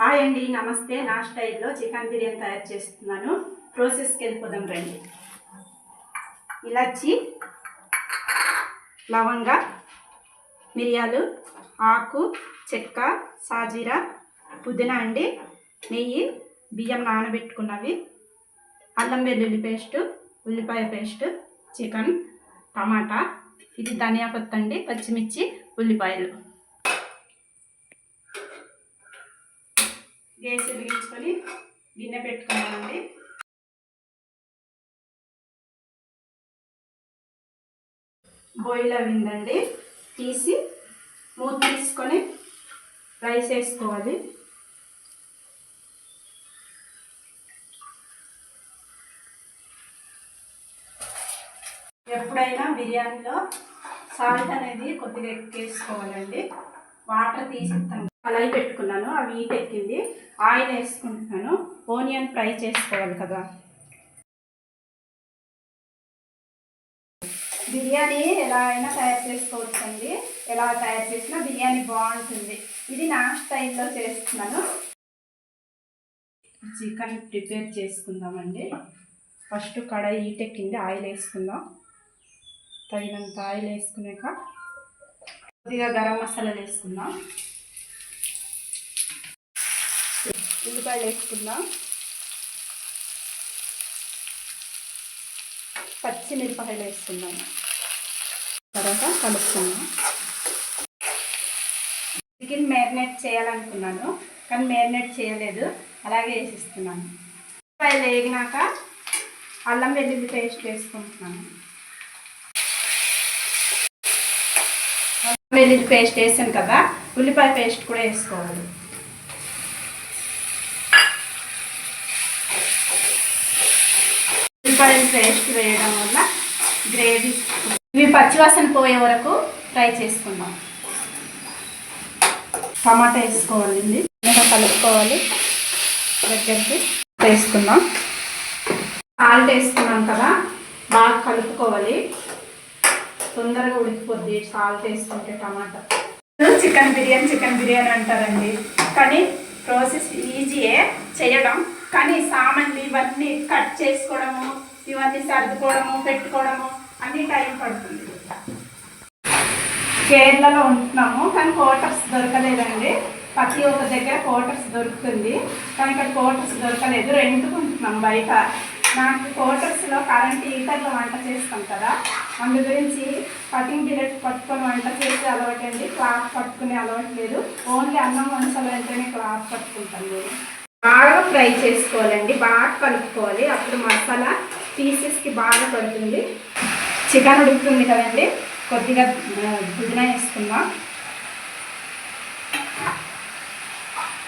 Hi అండి నమస్తే. నా స్టైల్లో చికెన్ బిర్యానీ తయారు చేస్తున్నాను. ప్రాసెస్కి వెళ్ళిపోదాం రండి. ఇలాచి లవంగ మిరియాలు ఆకు చెక్క సాజీరా పుదీనా అండి నెయ్యి బియ్యం నానబెట్టుకున్నవి అల్లం వెల్లుల్లి పేస్ట్ ఉల్లిపాయ పేస్ట్ చికెన్ టమాటా ఇది ధనియా పత్తి అండి పచ్చిమిర్చి ఉల్లిపాయలు. గ్యాస్ వెలిగించుకొని గిన్నె పెట్టుకున్నామండి బాయిల్ అయిందండి. తీసి మూత తీసుకొని రైస్ వేసుకోవాలి. ఎప్పుడైనా బిర్యానీలో సాల్ట్ అనేది కొద్దిగా ఎక్కువ వేసుకోవాలండి. వాటర్ తీసి కళాయి పెట్టుకున్నాను అవి ఈటెక్కింది ఎక్కింది ఆయిల్ వేసుకుంటున్నాను. ఓనియన్ ఫ్రై చేసుకోవాలి కదా. బిర్యానీ ఎలా అయినా తయారు చేసుకోవచ్చండి. ఎలా తయారు చేసినా బిర్యానీ బాగుంటుంది. ఇది నా స్టైల్లో చేస్తున్నాను. చికెన్ ప్రిపేర్ చేసుకుందామండి. ఫస్ట్ కడాయి ఈటెక్కింది ఆయిల్ వేసుకుందాం. తగినంత ఆయిల్ వేసుకున్నాక కొద్దిగా గరం మసాలాలు వేసుకుందాం. ఉల్లిపాయలు వేసుకుందాం. పచ్చిమిరపకాయలు వేసుకుందాం. తర్వాత కలుపుకుందాం. చికెన్ మ్యారినేట్ చేయాలనుకున్నాను కానీ మ్యారినేట్ చేయలేదు. అలాగే వేసిస్తున్నాను. ఉల్లిపాయలు వేగినాక అల్లం వెల్లుల్లి పేస్ట్ వేసుకుంటున్నాను. వెల్లుల్లి పేస్ట్ వేసాను కదా ఉల్లిపాయ పేస్ట్ కూడా వేసుకోవాలి. ఉల్లిపాయలు పేస్ట్ వేయడం వల్ల గ్రేవీ ఇవి పచ్చివాసన పోయే వరకు ఫ్రై చేసుకుందాం. టమాటా వేసుకోవాలండి ఇంకా కలుపుకోవాలి. దగ్గరికి వేసుకుందాం. సాల్ట్ వేసుకున్నాం కదా బాగా కలుపుకోవాలి. తొందరగా ఉడికిపోద్ది. సాల్ట్ వేసుకుంటే టమాటా. చికెన్ బిర్యానీ చికెన్ బిర్యానీ అంటారండి. కానీ ప్రాసెస్ ఈజీయే చేయడం. కానీ సామాన్లు ఇవన్నీ కట్ చేసుకోవడము ఇవన్నీ సర్దుకోవడము పెట్టుకోవడము అన్ని టైం పడుతుంది. కేరళలో ఉంటున్నాము కానీ క్వార్టర్స్ దొరకలేదండి. ప్రతి ఒక్క దగ్గర క్వార్టర్స్ దొరుకుతుంది. కానీ ఇక్కడ క్వార్టర్స్ దొరకలేదు. రెంట్కుంటున్నాం బయట. నాకు క్వార్టర్స్లో కరెంట్ హీటర్లో వంట చేస్తాం కదా. అందు గురించి కటింగ్ బిలెట్ పట్టుకొని వంట చేసే అలవాటు అండి క్లాత్ పట్టుకునే అలవాటు లేదు. ఓన్లీ అన్నం వంచాలంటేనే క్లాత్ పట్టుకుంటాం మీరు బాగా ఫ్రై చేసుకోవాలండి. బాగా కలుపుకోవాలి. అప్పుడు మసాలా పీసెస్కి బాగా పడుతుంది. చికెన్ ఉడుకుతుంది కదండి. కొద్దిగా పుదీనా వేసుకుందాం.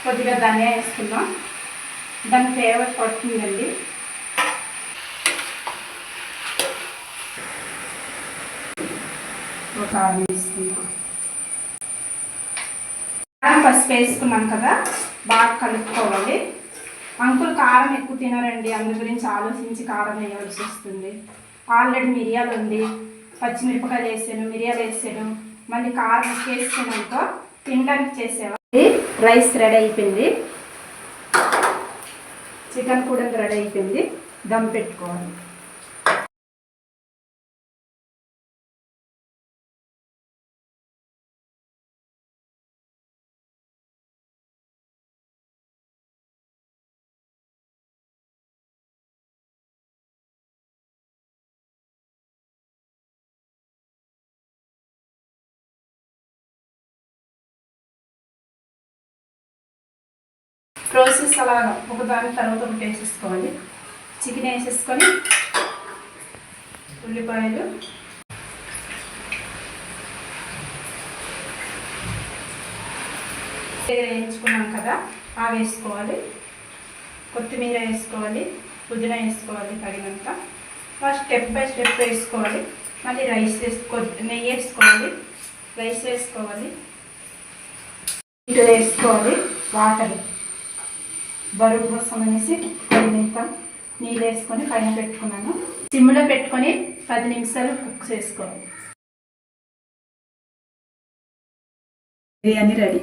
కొద్దిగా ధనియా వేసుకుందాం. దాని ఫ్లేవర్ పడుతుందండి. ఒక వేసుకుందాం కారం పసుపు వేసుకున్నాం కదా బాగా కలుపుకోవాలి. అంకుల్ కారం ఎక్కువ తినరండి అందు గురించి ఆలోచించి కారం వేయవలసి వస్తుంది. ఆల్రెడీ మిరియాలు ఉంది పచ్చిమిరపకాయలు వేసాను మిరియాలు వేసాను. మళ్ళీ కారం వేసుకున్నాక తినడానికి చేసేవాళ్ళు రైస్ రెడీ అయిపోయింది. చికెన్ కూడా రెడీ అయిపోయింది. దమ్ పెట్టుకోవాలి. ప్రాసెస్ అలాగా ఒకదాని తర్వాత ఒకటి వేసేసుకోవాలి. చికెన్ వేసేసుకొని ఉల్లిపాయలు. వేయించుకున్నాం కదా ఆ వేసుకోవాలి. కొత్తిమీర వేసుకోవాలి పుదీనా వేసుకోవాలి తగినంత. స్టెప్ బై స్టెప్ వేసుకోవాలి. మళ్ళీ రైస్ వేసుకో నెయ్యి వేసుకోవాలి. రైస్ వేసుకోవాలి. ఇటు వేసుకోవాలి వాటర్. బరువు కోసం అనేసి తగినంత నీళ్ళు వేసుకొని పైన పెట్టుకున్నాను. సిమ్లో పెట్టుకొని పది నిమిషాలు కుక్ చేసుకోవాలి. బిర్యానీ రెడీ.